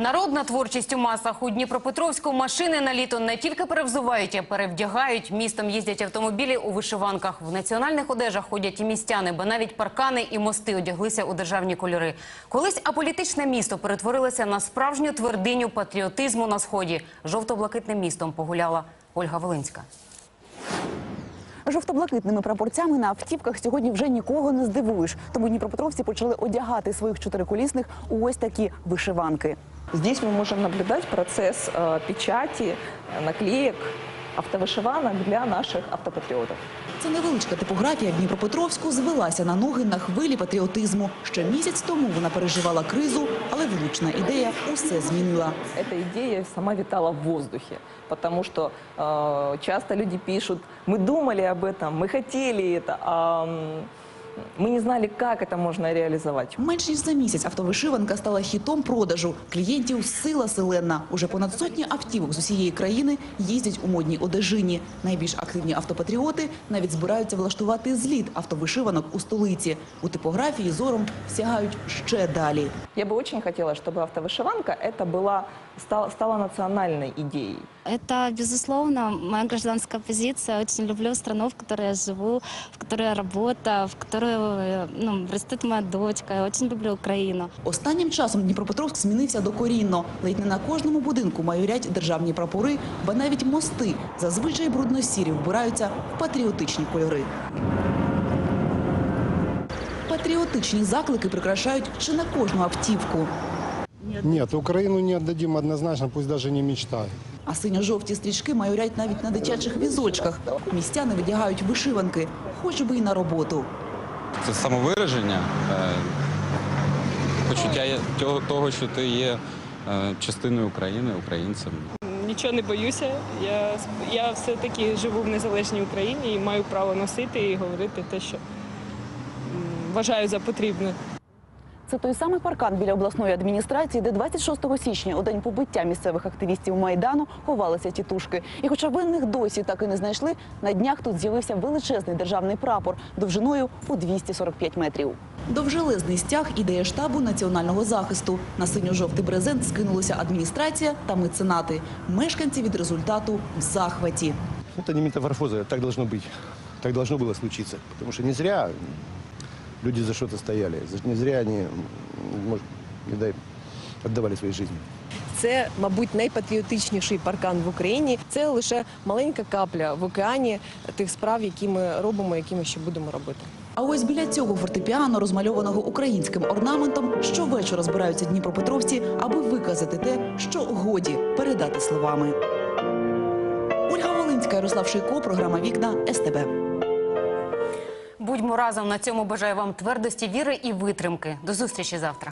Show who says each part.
Speaker 1: Народна творчість у масах у Дніпропетровську машини на літо не тільки перевзувають, а перевдягають. Містом їздять автомобілі у вишиванках. В національних одежах ходять і містяни, бо навіть паркани і мости одяглися у державні кольори. Колись аполітичне місто перетворилося на справжню твердиню патріотизму на сході. Жовто-блакитним містом погуляла Ольга Волинська.
Speaker 2: Жовто-блакитними прапорцями на автівках сьогодні вже нікого не здивуєш. Тому дніпропетровці почали одягати своїх чотириколісних у ось такі вишиванки.
Speaker 3: Здесь мы можем наблюдать процесс э, печати, э, наклеек, автовышиванок для наших автопатриотов.
Speaker 2: Це невеличка типографія в Дніпропетровську звелася на ноги на хвилі патріотизму. Ще місяць тому вона переживала кризу, але влучна ідея усе змінила.
Speaker 3: Эта идея сама витала в воздухе, потому что э, часто люди пишут, мы думали об этом, мы хотели это, а м, мы не знали, как это можно реализовать.
Speaker 2: Менш ніж за місяць автовишиванка стала хітом продажу. Клієнтів сила селена. Уже понад сотні автівок з усієї країни їздять у модній одежині. Найбільш активні автопатріоти навіть збираються влаштувати зліт автовишиванок у столиці. У типографії зором сягають ще далі.
Speaker 3: Я бы очень хотела, чтобы автовышиванка это была, стала, стала национальной идеей.
Speaker 4: Это, безусловно, моя гражданская позиция. Очень люблю страну, в которой я живу, в которой я работаю, в которой ну, растет моя дочка. Я очень люблю Украину.
Speaker 2: Останнім часом Дніпропетровськ змінився докорінно. Ледь не на кожному будинку майорять державні прапори, ба навіть мости зазвичай брудно-сірі вбираються в патріотичні кольори. Патріотичні заклики прикрашають чи на кожну автівку.
Speaker 5: Нет, Украину не отдадим однозначно, пусть даже не мечтают.
Speaker 2: А синьо-жовті стрічки майорять навіть на дитячих візочках. Містяни видягають вишиванки, хоч би і на роботу.
Speaker 6: Це самовираження, е, почуття того- що ти є е, частиною України, українцем.
Speaker 7: Нічого не боюся. Я, я все-таки живу в незалежній Україні і маю право носити і говорити те, що вважаю за потрібне.
Speaker 2: Це той самий паркан біля обласної адміністрації, де 26 січня, у день побиття місцевих активістів Майдану, ховалися тітушки. І хоча винних досі так і не знайшли, на днях тут з'явився величезний державний прапор довжиною у 245 метрів. Довжелезний стяг ідея штабу національного захисту. На синьо-жовтий брезент скинулися адміністрація та меценати. Мешканці від результату в захваті.
Speaker 8: Это не метаморфоза, так должно быть. Так должно было случиться. Потому что не зря люди за что-то стояли. Не зря они, может, не дай, отдавали свои жизни.
Speaker 9: Це, мабуть, найпатріотичніший паркан в Україні. Це лише маленька капля в океані тих справ, які ми робимо, які ми ще будемо робити.
Speaker 2: А ось біля цього фортепіано, розмальованого українським орнаментом, щовечора збираються дніпропетровці, аби виказати те, що годі передати словами. Ольга Волинська, Ярослав Шийко, програма Вікна СТБ.
Speaker 1: Будьмо разом на цьому. Бажаю вам твердості, віри і витримки. До зустрічі завтра.